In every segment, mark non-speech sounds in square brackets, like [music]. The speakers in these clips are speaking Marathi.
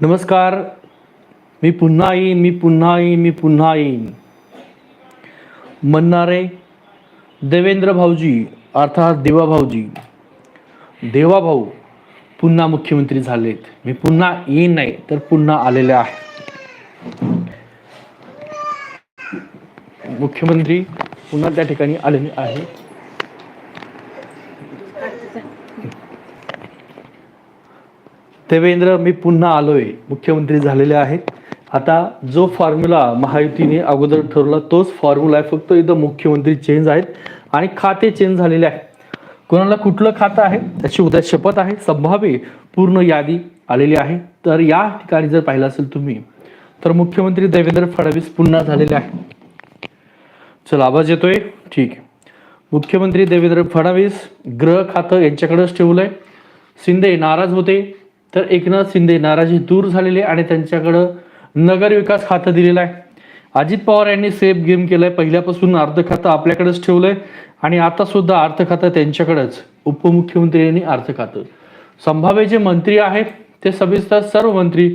नमस्कार. मी पुन्हा येईन मी पुन्हा येईन मी पुन्हा येईन. म्हणणारे देवेंद्र भाऊजी अर्थात देवा भाऊजी देवा भाऊ पुन्हा मुख्यमंत्री झालेत. मी पुन्हा येईन नाही तर पुन्हा आलेले आहे. मुख्यमंत्री पुन्हा त्या ठिकाणी आलेले आहे देवेंद्र मी पुन्हा आलोय. मुख्यमंत्री झालेले आहेत. आता जो फॉर्म्युला महायुतीने अगोदर ठरवला तोच फॉर्म्युला आहे. फक्त इथं मुख्यमंत्री चेंज आहेत आणि खाते चेंज झालेले आहे कोणाला कुठलं खातं आहे? त्याची उद्या शपथ आहे. संभाव्य पूर्ण यादी आलेली आहे. तर या ठिकाणी जर पाहिलं असेल तुम्ही तर मुख्यमंत्री देवेंद्र फडणवीस पुन्हा झालेले आहे चला आवाज येतोय? ठीक. आहे मुख्यमंत्री देवेंद्र फडणवीस गृह खातं यांच्याकडेच ठेवलंय. शिंदे नाराज होते. तर एकनाथ शिंदे नाराजी दूर झालेले आणि त्यांच्याकडं नगर विकास खातं दिलेलं आहे. अजित पवार यांनी सेफ गेम केलंय. पहिल्यापासून अर्थ खातं आपल्याकडेच ठेवलंय आणि आता सुद्धा अर्थ खातं त्यांच्याकडेच. उपमुख्यमंत्री यांनी अर्थ खातं. संभाव्य जे मंत्री आहेत ते सविस्तर सर्व मंत्री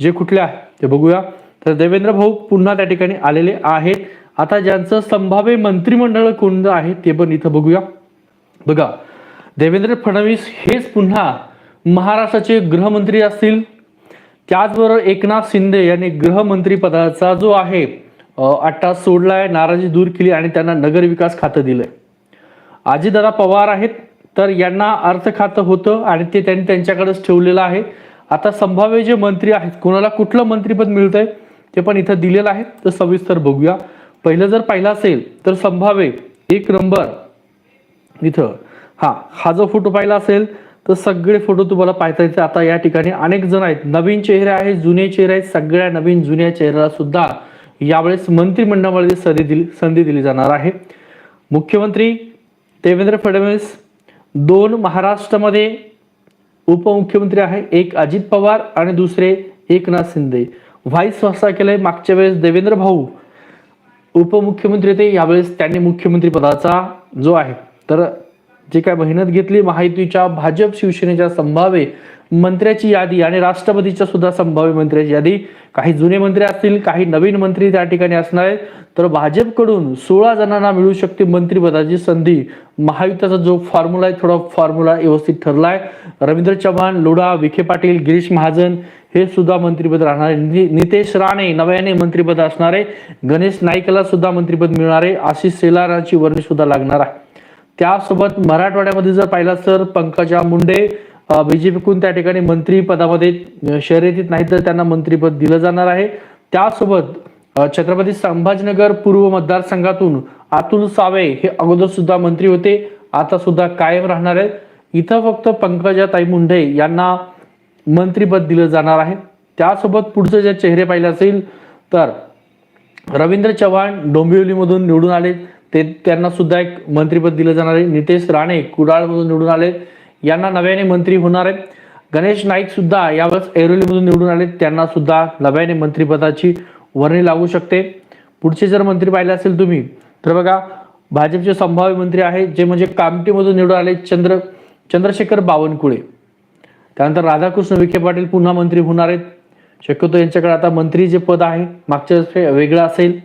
जे कुठले आहेत ते बघूया. तर देवेंद्र भाऊ पुन्हा त्या ठिकाणी आलेले आहेत. आता ज्यांचं संभाव्य मंत्रिमंडळ कोणतं आहे ते पण इथं बघूया. बघा देवेंद्र फडणवीस हेच पुन्हा महाराष्ट्राचे गृहमंत्री असतील. त्याचबरोबर एकनाथ शिंदे यांनी गृहमंत्री पदाचा जो आहे अट्टा सोडला सोडलाय नाराजी दूर केली आणि त्यांना नगर विकास खातं दिलंय. अजितदादा पवार आहेत तर यांना अर्थ खातं होतं आणि ते त्यांनी त्यांच्याकडेच ठेवलेलं आहे. आता संभाव्य जे मंत्री आहेत कोणाला कुठलं मंत्रीपद मिळतंय ते पण इथं दिलेलं आहे. तर सविस्तर बघूया. पहिलं जर पाहिलं असेल तर संभाव्य एक नंबर इथं हा हा जो फोटो पाहिला असेल तर सगळे फोटो तुम्हाला पाहता येते आता या ठिकाणी अनेक जण आहेत. नवीन चेहरे आहेत जुने चेहरे आहेत. सगळ्या नवीन जुन्या चेहऱ्याला सुद्धा यावेळेस मंत्रिमंडळामध्ये संधी दिली संधी दिली जाणार आहे. मुख्यमंत्री देवेंद्र फडणवीस दोन महाराष्ट्रामध्ये उपमुख्यमंत्री आहे. एक अजित पवार आणि दुसरे एकनाथ शिंदे. व्हाईस वर्षा केलंय. मागच्या वेळेस देवेंद्र भाऊ उपमुख्यमंत्री होते. यावेळेस त्यांनी मुख्यमंत्री पदाचा जो आहे तर जे काय मेहनत घेतली महायुतीच्या भाजप शिवसेनेच्या संभाव्य मंत्र्याची यादी आणि राष्ट्रपतीच्या सुद्धा संभाव्य मंत्र्याची यादी. काही जुने मंत्री असतील काही नवीन मंत्री त्या ठिकाणी असणार आहेत. तर भाजपकडून सोळा जणांना मिळू शकते मंत्रिपदाची संधी. महायुतीचा जो फॉर्म्युला आहे थोडा फॉर्म्युला व्यवस्थित ठरलाय. रवींद्र चव्हाण लोढा विखे पाटील गिरीश महाजन हे सुद्धा मंत्रिपद राहणार आहे नि- नितेश राणे नव्याने मंत्रिपद असणार आहे. गणेश नाईकला सुद्धा मंत्रिपद मिळणार आहे. आशिष सेलाराची वर्णी सुद्धा लागणार आहे. त्यासोबत मराठवाड्यामध्ये जर पाहिलं तर पंकजा मुंडे बीजेपीकडून त्या ठिकाणी मंत्री पदामध्ये शर्यतीत नाही तर त्यांना मंत्रीपद दिलं जाणार आहे. त्यासोबत छत्रपती संभाजीनगर पूर्व मतदारसंघातून अतुल सावे हे अगोदर सुद्धा मंत्री होते आता सुद्धा कायम राहणार आहेत. इथं फक्त पंकजाताई मुंडे यांना मंत्रीपद दिलं जाणार आहे. त्यासोबत पुढचे जे चेहरे पाहिले असेल तर रवींद्र चव्हाण डोंबिवलीमधून निवडून आले ते त्यांना सुद्धा एक मंत्रीपद दिलं जाणार आहे. नितेश राणे कुडाळमधून निवडून आले. यांना नव्याने मंत्री होणार आहेत. गणेश नाईक सुद्धा यावेळेस ऐरोलीमधून निवडून आले. त्यांना सुद्धा नव्याने मंत्रिपदाची वर्णी लागू शकते. पुढचे जर मंत्री पाहिले असेल तुम्ही तर बघा भाजपचे संभाव्य मंत्री आहेत जे म्हणजे कामटीमधून निवडून आले चंद्र चंद्रशेखर बावनकुळे. त्यानंतर राधाकृष्ण विखे पाटील पुन्हा मंत्री होणार आहेत. शक्यतो यांच्याकडे आता मंत्री जे पद आहे मागच्या वेळेस वेगळं असेल.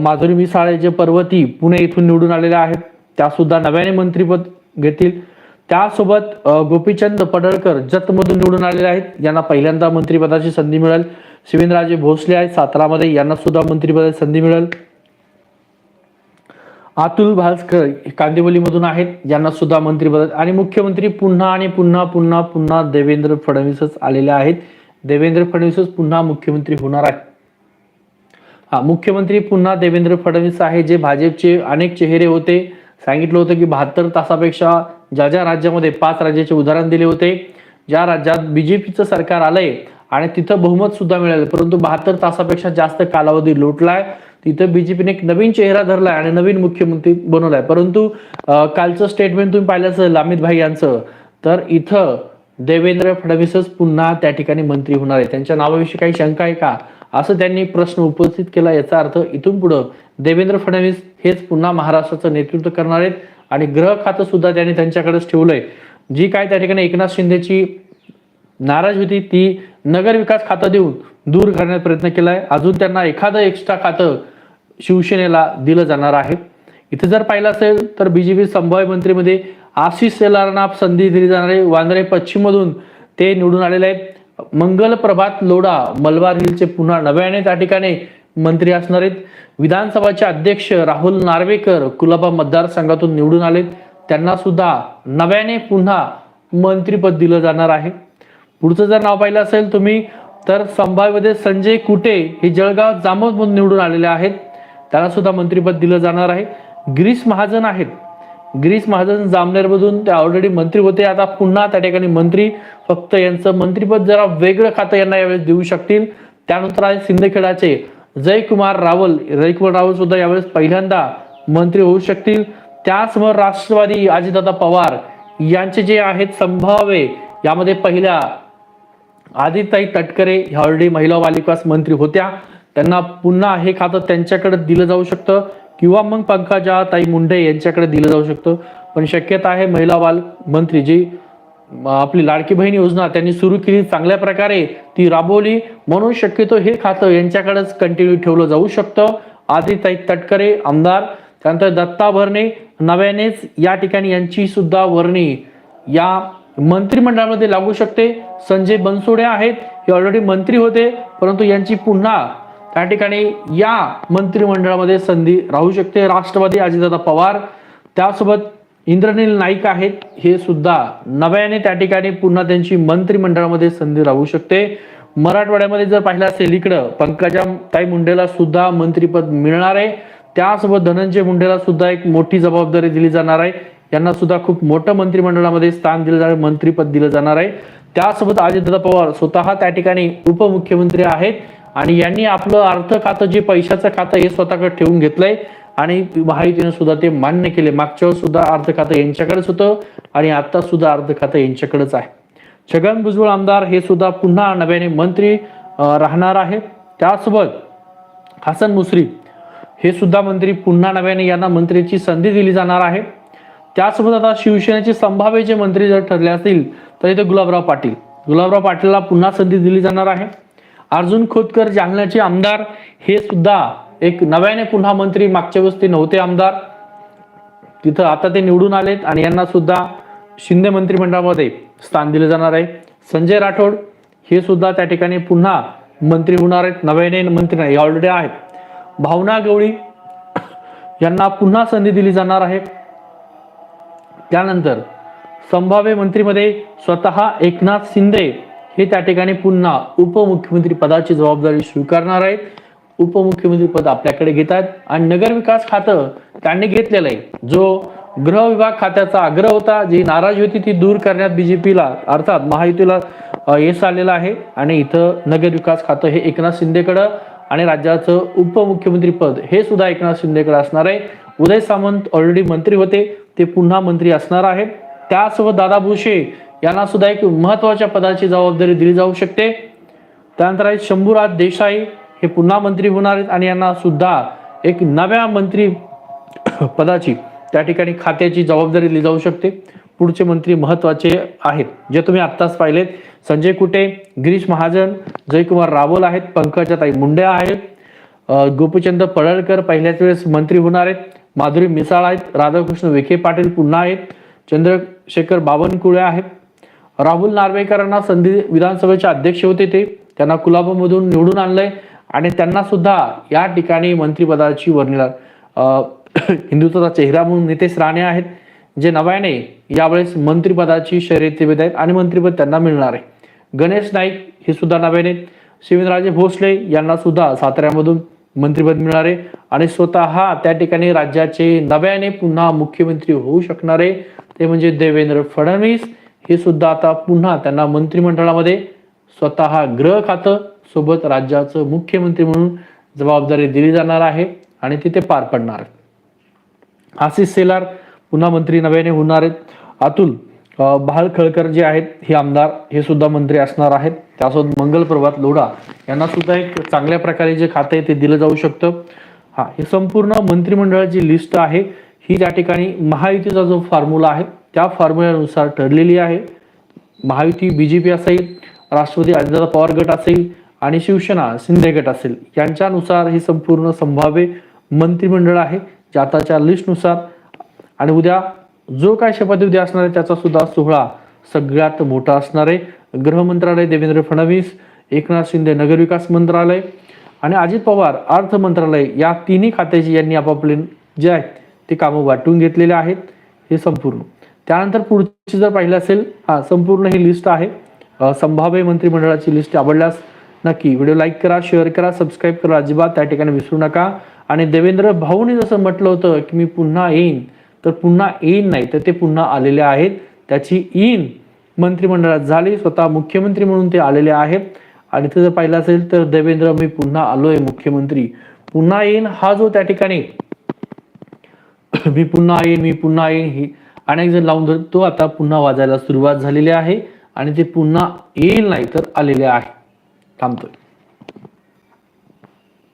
माधुरी मिसाळे जे पर्वती पुणे इथून निवडून आलेल्या आहेत त्या सुद्धा नव्याने मंत्रीपद घेतील. त्यासोबत गोपीचंद पडळकर जतमधून निवडून आलेले आहेत यांना पहिल्यांदा मंत्रिपदाची संधी मिळेल. शिवेंद्रराजे भोसले आहेत सातारामध्ये यांना सुद्धा मंत्रिपदाची संधी मिळेल. अतुल भास्कर कांदिवलीमधून आहेत यांना सुद्धा मंत्रिपद आणि मुख्यमंत्री पुन्हा आणि पुन्हा पुन्हा पुन्हा देवेंद्र फडणवीसच आलेले आहेत. देवेंद्र फडणवीसच पुन्हा मुख्यमंत्री होणार आहेत. हा मुख्यमंत्री पुन्हा देवेंद्र फडणवीस आहे जे भाजपचे अनेक चेहरे होते. सांगितलं होतं की बहात्तर तासापेक्षा ज्या ज्या राज्यामध्ये पाच राज्याचे उदाहरण दिले होते ज्या राज्यात बीजेपीचं सरकार आलंय आणि तिथं बहुमत सुद्धा मिळालं परंतु बहात्तर तासापेक्षा जास्त कालावधी लोटलाय. तिथं बीजेपीने एक नवीन चेहरा धरलाय आणि नवीन मुख्यमंत्री बनवलाय. परंतु कालचं स्टेटमेंट तुम्ही पाहिलं असेल अमित भाई यांचं तर इथं देवेंद्र फडणवीसच पुन्हा त्या ठिकाणी मंत्री होणार आहे. त्यांच्या नावाविषयी काही शंका आहे का? असं त्यांनी प्रश्न उपस्थित केला याचा अर्थ इथून पुढं देवेंद्र फडणवीस हेच पुन्हा महाराष्ट्राचं नेतृत्व करणार आहेत आणि ग्रह खातं सुद्धा त्यांनी त्यांच्याकडेच ठेवलंय. जी काय त्या ठिकाणी एकनाथ शिंदेची नाराज होती ती नगर विकास खातं देऊन दूर करण्याचा प्रयत्न केलाय. अजून त्यांना एखादं एक्स्ट्रा खातं शिवसेनेला दिलं जाणार आहे. इथे जर पाहिलं असेल तर बीजेपी संभाव्य मंत्रीमध्ये आशिष सेलारना संधी दिली जाणार आहे. वांद्रे पश्चिममधून ते निवडून आलेले आहेत. मंगल प्रभात लोढा मलबार हिलचे पुन्हा नव्याने त्या ठिकाणी मंत्री असणार आहेत. विधानसभाचे अध्यक्ष राहुल नार्वेकर कुलाबा मतदारसंघातून निवडून आलेत. त्यांना सुद्धा नव्याने पुन्हा मंत्रीपद दिलं जाणार आहे. पुढचं जर नाव पाहिलं असेल तुम्ही तर संभाव्यमध्ये संजय कुटे हे जळगाव जामोदमधून निवडून आलेले आहेत. त्यांना सुद्धा मंत्रीपद दिलं जाणार आहे. गिरीश महाजन आहेत. गिरीश महाजन जामनेरमधून ते ऑलरेडी मंत्री होते. आता पुन्हा त्या ठिकाणी मंत्री फक्त यांचं मंत्रीपद जरा वेगळं खातं यांना यावेळेस देऊ शकतील. त्यानंतर आहे सिंदखेडाचे जयकुमार रावल. जयकुमार रावल सुद्धा यावेळेस पहिल्यांदा मंत्री होऊ शकतील. त्याचबरोबर राष्ट्रवादी अजितदादा पवार यांचे जे आहेत संभाव्य यामध्ये पहिल्या आदिताई तटकरे ह्या ऑलरेडी महिला बालिकास मंत्री होत्या. त्यांना पुन्हा हे खातं त्यांच्याकडे दिलं जाऊ शकतं. किंवा मग पंकजा ताई मुंडे यांच्याकडे दिलं जाऊ शकतं. पण शक्यता आहे महिला बाल मंत्री जी आपली लाडकी बहीण योजना त्यांनी सुरू केली चांगल्या प्रकारे ती राबवली. म्हणून शक्यतो हे खातं यांच्याकडेच कंटिन्यू ठेवलं जाऊ शकतं. आदिताई तटकरे आमदार त्यानंतर दत्ता भरणे नव्यानेच या ठिकाणी यांची सुद्धा वर्णी या मंत्रिमंडळामध्ये लागू शकते. संजय बनसोडे आहेत हे ऑलरेडी मंत्री होते परंतु यांची पुन्हा त्या ठिकाणी या मंत्रिमंडळामध्ये संधी राहू शकते. राष्ट्रवादी अजितदादा पवार त्यासोबत इंद्रनील नाईक आहेत. हे सुद्धा नव्याने त्या ठिकाणी पुन्हा त्यांची मंत्रिमंडळामध्ये संधी राहू शकते. मराठवाड्यामध्ये जर पाहिलं असेल इकडं पंकजा ताई मुंडेला सुद्धा मंत्रीपद मिळणार आहे. त्यासोबत धनंजय मुंडेला सुद्धा एक मोठी जबाबदारी दिली जाणार आहे. यांना सुद्धा खूप मोठं मंत्रिमंडळामध्ये स्थान दिलं जाणार मंत्रीपद दिलं जाणार आहे. त्यासोबत अजितदादा पवार स्वतः त्या ठिकाणी उपमुख्यमंत्री आहेत. आणि यांनी आपलं अर्थ खातं जे पैशाचं खातं हे स्वतःकडे ठेवून घेतलंय. आणि महायुतीने सुद्धा ते मान्य केले. मागच्या वेळेस सुद्धा अर्थ खातं यांच्याकडेच होतं आणि आता सुद्धा अर्थ खातं यांच्याकडेच आहे. छगन भुजबळ आमदार हे सुद्धा पुन्हा नव्याने मंत्री राहणार आहे. त्यासोबत हसन मुश्रीफ हे सुद्धा मंत्री पुन्हा नव्याने यांना मंत्र्याची संधी दिली जाणार आहे. त्यासोबत आता शिवसेनेचे संभाव्य जे मंत्री जर ठरले असतील तर इथे गुलाबराव पाटील. गुलाबराव पाटीलला पुन्हा संधी दिली जाणार आहे. अर्जुन खोतकर जालन्याचे आमदार हे सुद्धा एक नव्याने पुन्हा मंत्री मागच्या वेळेस ते नव्हते आमदार. तिथं आता ते निवडून आलेत आणि यांना सुद्धा शिंदे मंत्रिमंडळामध्ये स्थान दिले जाणार आहे. संजय राठोड हे सुद्धा त्या ठिकाणी पुन्हा मंत्री होणार आहेत नव्याने मंत्री नाही ऑलरेडी आहेत. भावना गवळी यांना पुन्हा संधी दिली जाणार आहे. त्यानंतर संभाव्य मंत्रीमध्ये स्वतः एकनाथ शिंदे हे त्या ठिकाणी पुन्हा उपमुख्यमंत्री पदाची जबाबदारी स्वीकारणार आहेत. उपमुख्यमंत्री पद आपल्याकडे घेत आहेत. आणि नगर विकास खातं त्यांनी घेतलेलं आहे. जो गृह विभाग खात्याचा आग्रह होता जी नाराजी होती ती दूर करण्यात बीजेपीला अर्थात महायुतीला यश आलेलं आहे. आणि इथं नगर विकास खातं हे एकनाथ शिंदेकडं आणि राज्याचं उपमुख्यमंत्री पद हे सुद्धा एकनाथ शिंदेकडे असणार आहे. उदय सामंत ऑलरेडी मंत्री होते. ते पुन्हा मंत्री असणार आहेत. त्यासोबत दादा भुसे यांना सुद्धा एक महत्त्वाच्या पदाची जबाबदारी दिली जाऊ शकते. त्यानंतर आहे शंभूराज देसाई हे पुन्हा मंत्री होणार आहेत आणि यांना सुद्धा एक नव्या मंत्री [coughs] पदाची त्या ठिकाणी खात्याची जबाबदारी दिली जाऊ शकते. पुढचे मंत्री महत्त्वाचे आहेत जे तुम्ही आत्ताच पाहिलेत. संजय कुटे गिरीश महाजन जयकुमार रावल आहेत पंकजाताई मुंडे आहेत. गोपीचंद पडळकर पहिल्याच वेळेस मंत्री होणार आहेत. माधुरी मिसाळ आहेत राधाकृष्ण विखे पाटील पुन्हा आहेत. चंद्रशेखर बावनकुळे आहेत. राहुल नार्वेकरांना संधी विधानसभेचे अध्यक्ष होते ते. त्यांना कुलाबामधून निवडून आणलंय आणि त्यांना सुद्धा या ठिकाणी मंत्रिपदाची वर्णिला [clears throat] हिंदुत्वाचा चेहरा म्हणून नितेश राणे आहेत जे नव्याने यावेळेस मंत्रिपदाची शर्यतीमध्ये आहेत आणि मंत्रिपद त्यांना मिळणार आहे. गणेश नाईक हे सुद्धा नव्याने. शिवेंद्रराजे भोसले यांना सुद्धा साताऱ्यामधून मंत्रिपद मिळणार आहे आणि स्वतः त्या ठिकाणी राज्याचे नव्याने पुन्हा मुख्यमंत्री होऊ शकणारे ते म्हणजे देवेंद्र फडणवीस. हे सुद्धा आता पुन्हा त्यांना मंत्रिमंडळामध्ये स्वतः गृह खातं सोबत राज्याचं मुख्यमंत्री म्हणून जबाबदारी दिली जाणार आहे आणि तिथे पार पडणार. आशिष सेलार पुन्हा मंत्री नव्याने होणार आहेत. अतुल बाळ खळकर जे आहेत हे आमदार हे सुद्धा मंत्री असणार आहेत. त्यासोबत मंगल प्रभात लोढा यांना सुद्धा एक चांगल्या प्रकारे जे खाते आहे ते दिलं जाऊ शकतं. हा हे संपूर्ण मंत्रिमंडळाची लिस्ट आहे. ही त्या ठिकाणी महायुतीचा जो फॉर्म्युला आहे त्या फॉर्म्युल्यानुसार ठरलेली आहे. महायुती पी असेल राष्ट्रवादी अजितदादा पवार गट असेल आणि शिवसेना शिंदे गट असेल. यांच्यानुसार हे संपूर्ण संभाव्य मंत्रिमंडळ आहे. जे आताच्या लिस्टनुसार आणि उद्या जो काय शपथविधी असणार आहे त्याचा सुद्धा सोहळा सगळ्यात मोठा असणार आहे. गृहमंत्रालय देवेंद्र फडणवीस एकनाथ शिंदे नगरविकास मंत्रालय आणि अजित पवार अर्थ मंत्रालय या तिन्ही खात्याची यांनी आपापले जे आहेत ते कामं वाटून घेतलेले आहेत. हे संपूर्ण. त्यानंतर पुढची जर पाहिलं असेल हा संपूर्ण ही लिस्ट आहे. संभाव्य मंत्रिमंडळाची लिस्ट आवडल्यास नक्की व्हिडिओ लाईक करा शेअर करा सबस्क्राईब करा. अजिबात त्या ठिकाणी विसरू नका. आणि देवेंद्र भाऊने जसं म्हटलं होतं की मी पुन्हा येईन तर पुन्हा येईन नाही तर ते पुन्हा आलेले आहेत. त्याची ईन मंत्रिमंडळात झाली स्वतः मुख्यमंत्री म्हणून ते आलेले आहेत. आणि ते जर पाहिलं असेल तर देवेंद्र मी पुन्हा आलोय मुख्यमंत्री. पुन्हा येईन हा जो त्या ठिकाणी मी पुन्हा येईन मी पुन्हा येईन ही आणि जण लावून धरतो तो आता पुन्हा वाजायला सुरुवात झालेली आहे आणि ते पुन्हा येईल नाही तर आलेले आहे. थांबतोय.